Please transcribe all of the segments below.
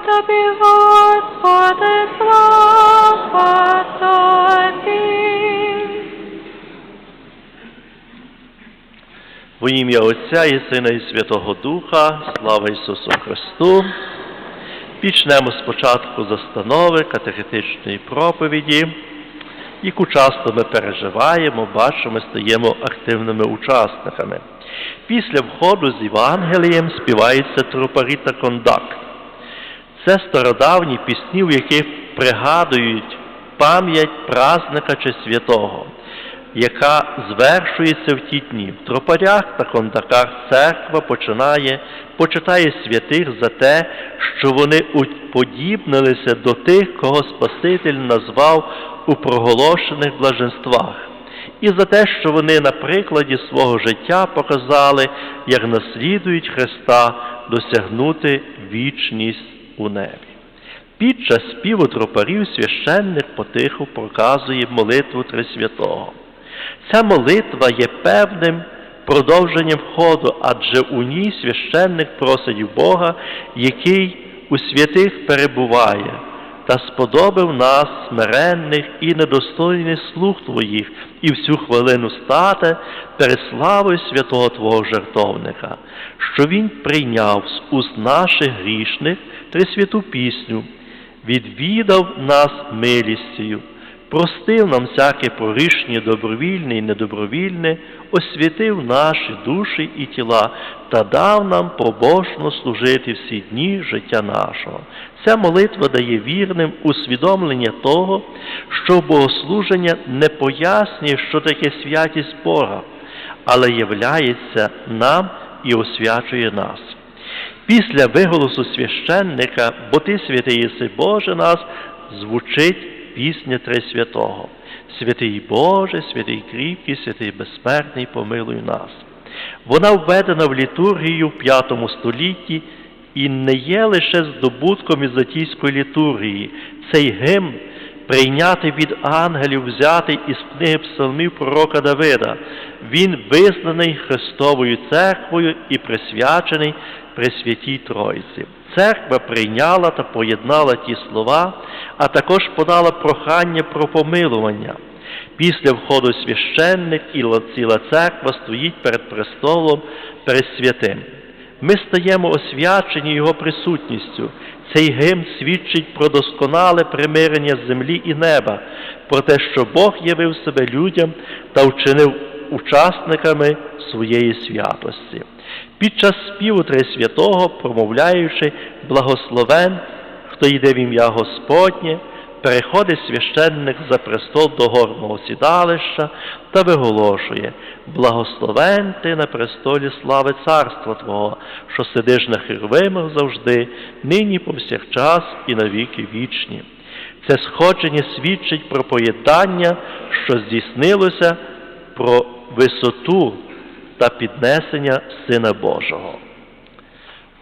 тобі, Господи, слава. Во ім'я Отця і Сина і Святого Духа, слава Ісусу Христу. Почнемо спочатку з установи катехетичної проповіді, яку часто ми переживаємо, бачимо, стаємо активними учасниками. Після входу з Євангелієм співаються трупарі та кондакт. Це стародавні пісні, в яких пригадують пам'ять празника чи святого, яка звершується в ті дні. В тропарях та кондаках церква починає, почитає святих за те, що вони уподібнилися до тих, кого Спаситель назвав у проголошених блаженствах, і за те, що вони на прикладі свого життя показали, як наслідують Христа досягнути вічність у небі. Під час співу тропарів священник потиху проказує молитву Трисвятого. Ця молитва є певним продовженням входу, адже у ній священник просить у Бога, який у святих перебуває, та сподобав нас, смиренних і недостойних слуг Твоїх, і всю хвилину стати перед славою святого Твого жертовника, що Він прийняв з уст наших грішних трисвяту пісню, відвідав нас милістю, простив нам всяке порішення добровільне і недобровільне, освятив наші душі і тіла та дав нам побожно служити всі дні життя нашого. Ця молитва дає вірним усвідомлення того, що богослуження не пояснює, що таке святість Бога, але являється нам і освячує нас. Після виголосу священника, бо ти святий єси Боже нас, звучить пісня Трисвятого. Святий Боже, святий кріпкий, святий безсмертний, помилуй нас. Вона введена в літургію в V столітті і не є лише здобутком візантійської літургії. Цей гимн прийнятий від ангелів, взятий із книги псалмів пророка Давида. Він визнаний Христовою церквою і присвячений Пресвятій Тройці. Церква прийняла та поєднала ті слова, а також подала прохання про помилування. Після входу священник і ціла церква стоїть перед престолом перед святим. Ми стаємо освячені Його присутністю. Цей гимн свідчить про досконале примирення землі і неба, про те, що Бог явив себе людям та вчинив учасниками своєї святості. Під час співу Трисвятого, промовляючи благословен, хто йде в ім'я Господнє, переходить священник за престол до горного сідалища та виголошує Благословен ти на престолі слави царства Твого, що сидиш на хервимах завжди, нині повсякчас і навіки вічні. Це сходження свідчить про поєднання, що здійснилося про висоту та піднесення Сина Божого.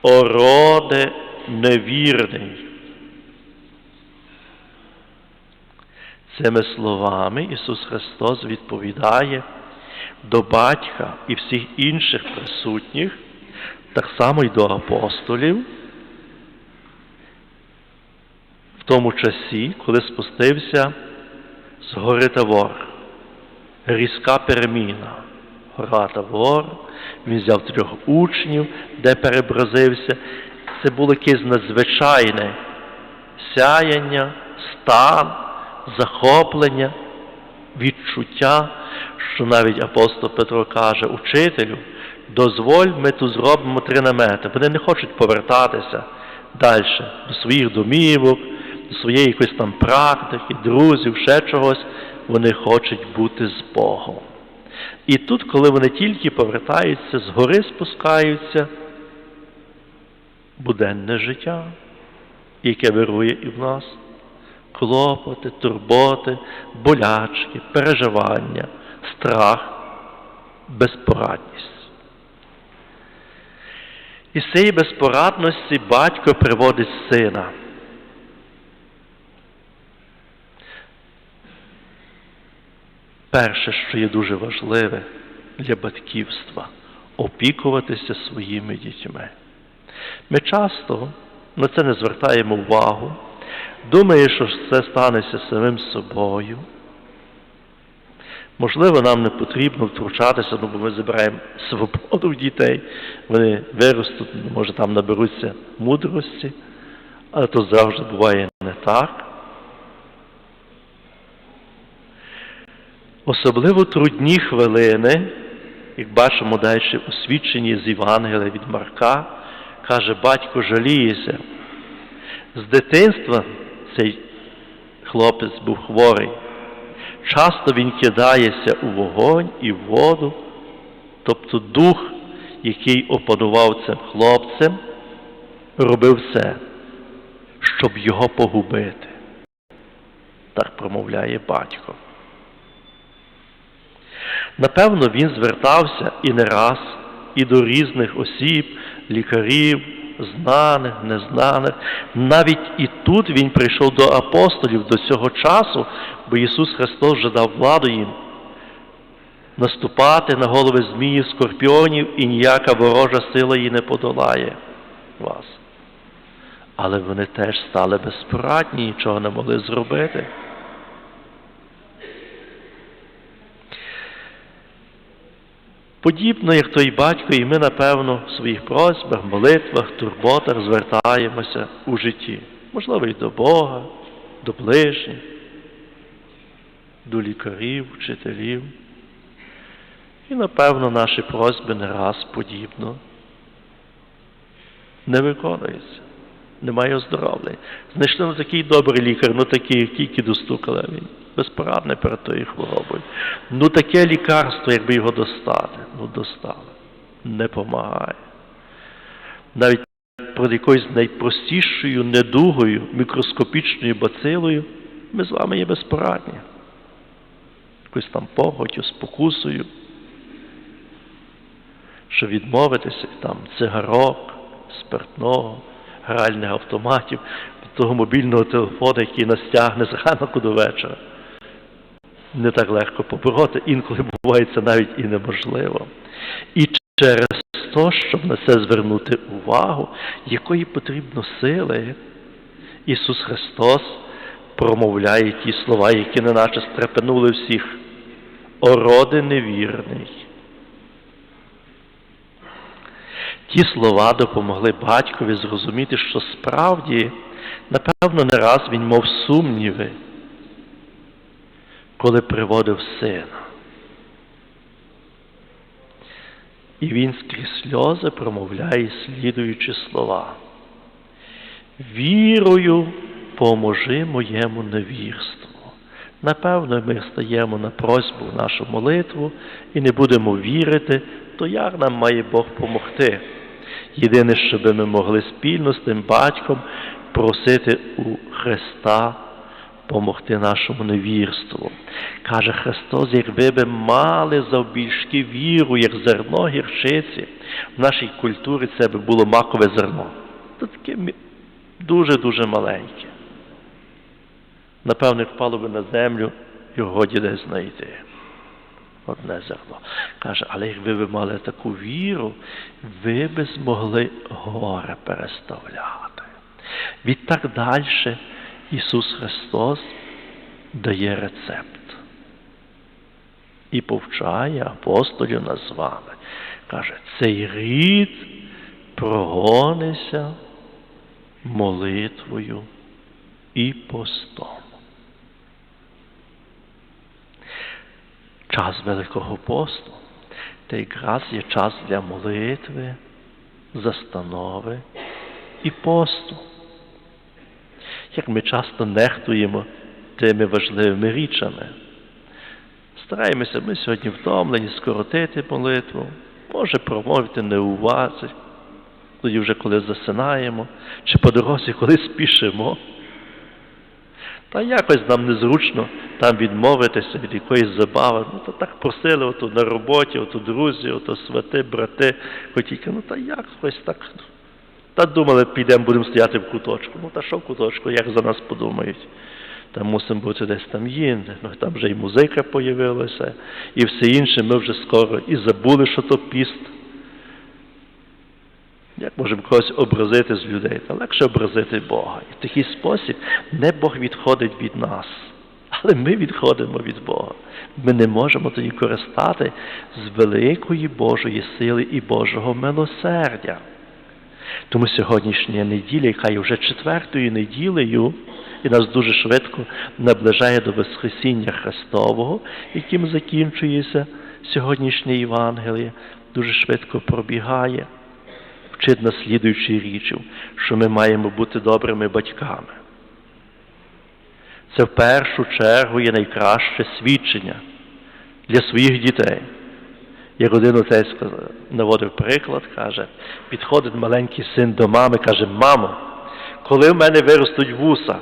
О роде невірний. Цими словами Ісус Христос відповідає до батька і всіх інших присутніх, так само й до апостолів, в тому часі, коли спустився з гори Тавор, різка переміна. Гора Тавор, він взяв трьох учнів, де перебразився. Це було якесь надзвичайне сяяння, стан, захоплення, відчуття, що навіть апостол Петро каже, учителю, дозволь, ми тут зробимо три намети. Вони не хочуть повертатися далі до своїх домівок, до своєї якоїсь там практики, друзів, ще чогось. Вони хочуть бути з Богом. І тут, коли вони тільки повертаються, з гори спускаються буденне життя, яке вирує і в нас, клопоти, турботи, болячки, переживання, страх, безпорадність. І з цієї безпорадності батько приводить сина. Перше, що є дуже важливе для батьківства опікуватися своїми дітьми. Ми часто на це не звертаємо увагу, думає, що це станеться самим собою. Можливо, нам не потрібно втручатися, бо ми забираємо свободу в дітей, вони виростуть, може там наберуться мудрості, але то завжди буває не так. Особливо трудні хвилини, як бачимо далі у свідченні з Євангелія від Марка, каже, батько жаліється. З дитинства цей хлопець був хворий. Часто він кидається у вогонь і в воду, тобто дух, який опанував цим хлопцем, робив все, щоб його погубити. Так промовляє батько. Напевно, він звертався і не раз, і до різних осіб, лікарів, знаних, незнаних. Навіть і тут він прийшов до апостолів до цього часу, бо Ісус Христос вже дав владу їм наступати на голови зміїв, скорпіонів, і ніяка ворожа сила її не подолає вас. Але вони теж стали безпорадні, нічого не могли зробити. Подібно, як той батько, і ми, напевно, в своїх просьбах, молитвах, турботах звертаємося у житті. Можливо, і до Бога, до ближніх, до лікарів, вчителів. І, напевно, наші просьби не раз подібно не виконуються. Немає оздоровлення. Знайшли ну, такий добрий лікар, ну такий, тільки достукали, він безпорадний перед тою хворобою. Ну таке лікарство, якби його достати, ну достали. Не помагає. Навіть перед якоюсь найпростішою недугою, мікроскопічною бацилою, ми з вами є безпорадні. Якось там похотю, спокусою, що відмовитися там цигарок, спиртного, гральних автоматів, того мобільного телефону, який нас тягне з ранку до вечора. Не так легко побороти, інколи буває це навіть і неможливо. І через те, щоб на це звернути увагу, якої потрібно сили, Ісус Христос промовляє ті слова, які неначе стрепенули всіх. Ороди невірний. Ті слова допомогли батькові зрозуміти, що справді, напевно, не раз він мав сумніви, коли приводив сина. І він скрізь сльози промовляє слідуючі слова. Вірою поможи моєму невірству. Напевно, ми стаємо на просьбу нашу молитву і не будемо вірити, то як нам має Бог помогти? Єдине, що би ми могли спільно з тим батьком просити у Христа помогти нашому невірству. Каже Христос, якби би мали завбільшки віру, як зерно гірчиці, в нашій культурі це би було макове зерно. Це таке дуже-дуже маленьке. Напевне, впало би на землю, його годі десь знайти. Одне зерно. Каже, але якби ви мали таку віру, ви би змогли горе переставляти. Відтак далі Ісус Христос дає рецепт і повчає апостолів нас з вами. Каже, цей рід прогонися молитвою і постом. Час Великого посту, та якраз є час для молитви, застанови і посту. Як ми часто нехтуємо тими важливими річами. Стараємося ми сьогодні втомлені скоротити молитву, може промовити не у увазі, тоді вже коли засинаємо, чи по дорозі, коли спішимо. Та якось нам незручно там відмовитися від якоїсь забави. Ну, то так просили ото на роботі, ото друзі, ото свати, брати, хотіки. Ну та як ось так. Та думали, підемо, будемо стояти в куточку. Ну та що в куточку, як за нас подумають? Там мусимо бути десь там їнде. Ну там вже і музика появилася, і все інше ми вже скоро і забули, що то піст. Як можемо когось образити з людей? Та легше образити Бога. І в такий спосіб не Бог відходить від нас, але ми відходимо від Бога. Ми не можемо тоді користати з великої Божої сили і Божого милосердя. Тому сьогоднішня неділя, яка є вже четвертою неділею, і нас дуже швидко наближає до Воскресіння Христового, яким закінчується сьогоднішнє Євангеліє, дуже швидко пробігає, вчить нас слідуючі річів, що ми маємо бути добрими батьками. Це в першу чергу є найкраще свідчення для своїх дітей. Один отець наводив приклад, каже, підходить маленький син до мами, каже, мамо, коли в мене виростуть вуса?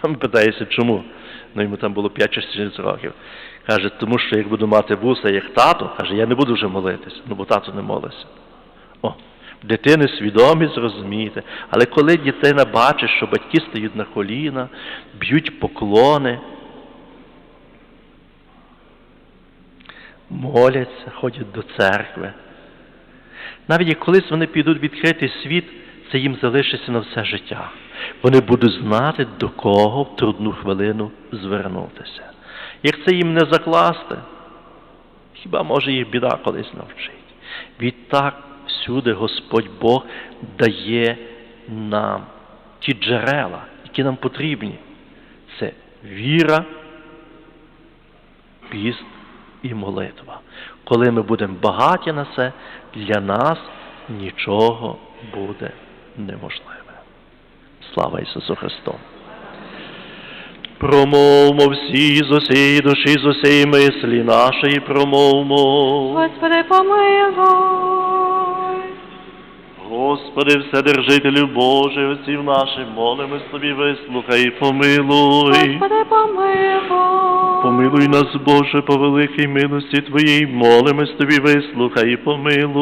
Там питається, чому? Ну йому там було 5 чи 6 років. Каже, тому що як буду мати вуса, як тато, каже, я не буду вже молитися, ну бо тато не молиться. О, дитини свідомість, розумієте. Але коли дитина бачить, що батьки стають на коліна, б'ють поклони, моляться, ходять до церкви. Навіть колись вони підуть в відкритий світ, це їм залишиться на все життя. Вони будуть знати, до кого в трудну хвилину звернутися. Як це їм не закласти, хіба може їх біда колись навчить. Відтак всюди Господь Бог дає нам ті джерела, які нам потрібні. Це віра, піст і молитва. Коли ми будемо багаті на це, для нас нічого буде неможливе. Слава Ісусу Христу! Промовмо всі з усієї душі, з усієї мислі нашої промовмо. Господи, помилуй. Господи, Вседержителю Божий, усім наших, молимось тобі, вислухай і помилуй. Господи, помилуй. Помилуй нас, Боже, по великій милості Твоїй, молимось тобі, вислухай і помилуй.